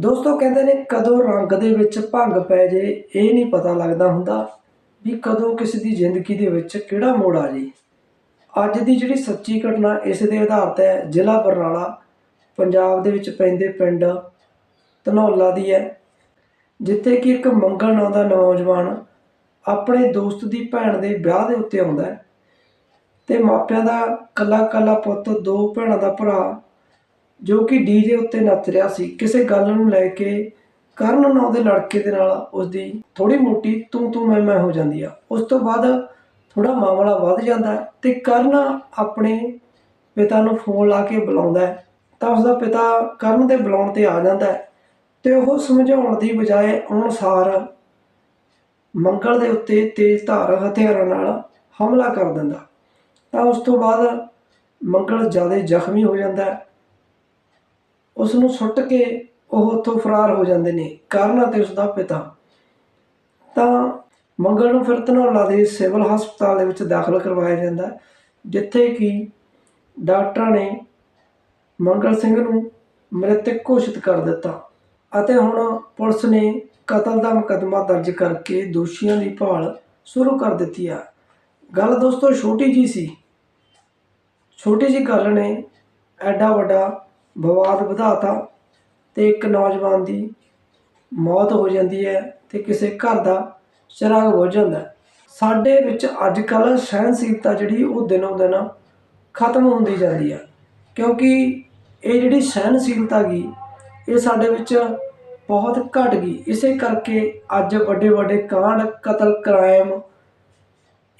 ਦੋਸਤੋ ਕਹਿੰਦੇ ਨੇ, ਕਦੋਂ ਰੰਗ ਦੇ ਵਿੱਚ ਭੰਗ ਪੈ ਜੇ, ਇਹ ਨਹੀਂ ਪਤਾ ਲੱਗਦਾ ਹੁੰਦਾ ਵੀ ਕਦੋਂ ਕਿਸੇ ਦੀ ਜ਼ਿੰਦਗੀ ਦੇ ਵਿੱਚ ਕਿਹੜਾ ਮੋੜ ਆ ਜੇ। ਅੱਜ ਦੀ ਜਿਹੜੀ ਸੱਚੀ ਘਟਨਾ ਇਸ ਦੇ ਆਧਾਰ ਤੇ ਹੈ, ਜ਼ਿਲ੍ਹਾ ਬਰਨਾਲਾ, ਪੰਜਾਬ ਦੇ ਵਿੱਚ ਪੈਂਦੇ ਪਿੰਡ ਧਨੌਲਾ ਦੀ ਹੈ, ਜਿੱਥੇ ਕਿ ਇੱਕ ਮੰਗਲ ਨਾਂ ਦਾ ਨੌਜਵਾਨ ਆਪਣੇ ਦੋਸਤ ਦੀ ਭੈਣ ਦੇ ਵਿਆਹ ਦੇ ਉੱਤੇ ਆਉਂਦਾ ਹੈ ਤੇ ਮਾਪਿਆਂ ਦਾ ਕੱਲਾ ਕੱਲਾ ਪੁੱਤ, ਦੋ ਭੈਣਾਂ ਦਾ ਭਰਾ ਜੋ ਕਿ ਡੀਜੇ ਉੱਤੇ ਨੱਚ ਰਿਹਾ ਸੀ, ਕਿਸੇ ਗੱਲ ਨੂੰ ਲੈ ਕੇ ਕਰਨ ਨਾਂ ਦੇ ਲੜਕੇ ਦੇ ਨਾਲ ਉਸਦੀ ਥੋੜੀ ਮੋਟੀ ਤੂੰ ਤੂੰ ਮੈਂ ਮੈਂ ਹੋ ਜਾਂਦੀ ਆ। ਉਸ ਤੋਂ ਬਾਅਦ ਥੋੜਾ ਮਾਮਲਾ ਵੱਧ ਜਾਂਦਾ ਹੈ ਤੇ ਕਰਨ ਆਪਣੇ ਪਿਤਾ ਨੂੰ ਫੋਨ ਲਾ ਕੇ ਬੁਲਾਉਂਦਾ ਹੈ। ਤਾਂ ਉਸਦਾ ਪਿਤਾ ਕਰਨ ਦੇ ਬੁਲਾਉਣ ਤੇ ਆ ਜਾਂਦਾ ਹੈ ਤੇ ਉਹ ਸਮਝਾਉਣ ਦੀ ਬਜਾਏ ਅਨੁਸਾਰ ਮੰਗਲ ਦੇ ਉੱਤੇ ਤੇਜ਼ ਧਾਰ ਹਥਿਆਰਾਂ ਨਾਲ ਹਮਲਾ ਕਰ ਦਿੰਦਾ। ਤਾਂ ਉਸ ਤੋਂ ਬਾਅਦ ਮੰਗਲ ਜ਼ਿਆਦਾ ਜ਼ਖਮੀ ਹੋ ਜਾਂਦਾ ਹੈ। ਉਸ ਨੂੰ ਸੁੱਟ ਕੇ ਉਹ ਉੱਥੋਂ ਫਰਾਰ ਹੋ ਜਾਂਦੇ ਨੇ, ਕਰਨ ਅਤੇ ਉਸ ਦਾ ਪਿਤਾ। ਤਾਂ ਮੰਗਲ ਨੂੰ ਫਿਰ ਧਨੌਲਾ ਦੇ ਸਿਵਲ ਹਸਪਤਾਲ ਦੇ ਵਿੱਚ ਦਾਖਲ ਕਰਵਾਇਆ ਜਾਂਦਾ, ਜਿੱਥੇ ਕਿ ਡਾਕਟਰਾਂ ਨੇ ਮੰਗਲ ਸਿੰਘ ਨੂੰ ਮ੍ਰਿਤਕ ਘੋਸ਼ਿਤ ਕਰ ਦਿੱਤਾ ਅਤੇ ਹੁਣ ਪੁਲਿਸ ਨੇ ਕਤਲ ਦਾ ਮੁਕੱਦਮਾ ਦਰਜ ਕਰਕੇ ਦੋਸ਼ੀਆਂ ਦੀ ਭਾਲ ਸ਼ੁਰੂ ਕਰ ਦਿੱਤੀ ਆ। ਗੱਲ ਦੋਸਤੋ ਛੋਟੀ ਜੀ ਸੀ। ਛੋਟੀ ਜੀ ਗੱਲ ਨੇ, ਐਡਾ ਵੱਡਾ ਵਿਵਾਦ ਵਧਾਤਾ ਤੇ ਇੱਕ ਨੌਜਵਾਨ ਦੀ ਮੌਤ ਹੋ ਜਾਂਦੀ ਹੈ ਤੇ ਕਿਸੇ ਘਰ ਦਾ ਚਿਰਾਗ ਬੁਝ ਜਾਂਦਾ ਸਾਡੇ ਵਿੱਚ ਅੱਜ ਕੱਲ੍ਹ ਸਹਿਨਸ਼ੀਲਤਾ ਜਿਹੜੀ ਉਹ ਦਿਨੋਂ ਦਿਨ ਖਤਮ ਹੁੰਦੀ ਜਾਂਦੀ ਹੈ। ਕਿਉਂਕਿ ਇਹ ਜਿਹੜੀ ਸਹਿਨਸ਼ੀਲਤਾ ਗਈ ਇਹ ਸਾਡੇ ਵਿੱਚ ਬਹੁਤ ਘਟ ਗਈ ਇਸੇ ਕਰਕੇ ਅੱਜ ਵੱਡੇ ਵੱਡੇ ਕਾਂਡ, ਕਤਲ, ਕ੍ਰਾਈਮ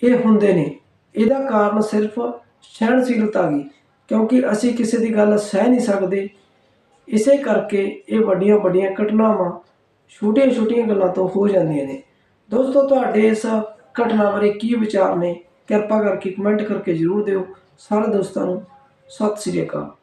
ਇਹ ਹੁੰਦੇ ਨੇ। ਇਹਦਾ ਕਾਰਨ ਸਿਰਫ ਸਹਿਣਸ਼ੀਲਤਾ ਗਈ ਕਿਉਂਕਿ ਅਸੀਂ ਕਿਸੇ ਦੀ ਗੱਲ ਸਹਿ ਨਹੀਂ ਸਕਦੇ। ਇਸੇ ਕਰਕੇ ਇਹ ਵੱਡੀਆਂ ਵੱਡੀਆਂ ਘਟਨਾਵਾਂ ਛੋਟੀਆਂ ਛੋਟੀਆਂ ਗੱਲਾਂ ਤੋਂ ਹੋ ਜਾਂਦੀਆਂ ਨੇ। ਦੋਸਤੋ, ਤੁਹਾਡੇ ਇਸ ਘਟਨਾ ਬਾਰੇ ਕੀ ਵਿਚਾਰ ਨੇ? ਕਿਰਪਾ ਕਰਕੇ ਕਮੈਂਟ ਕਰਕੇ ਜ਼ਰੂਰ ਦਿਓ। ਸਾਰੇ ਦੋਸਤਾਂ ਨੂੰ ਸਤਿ ਸ੍ਰੀ ਅਕਾਲ।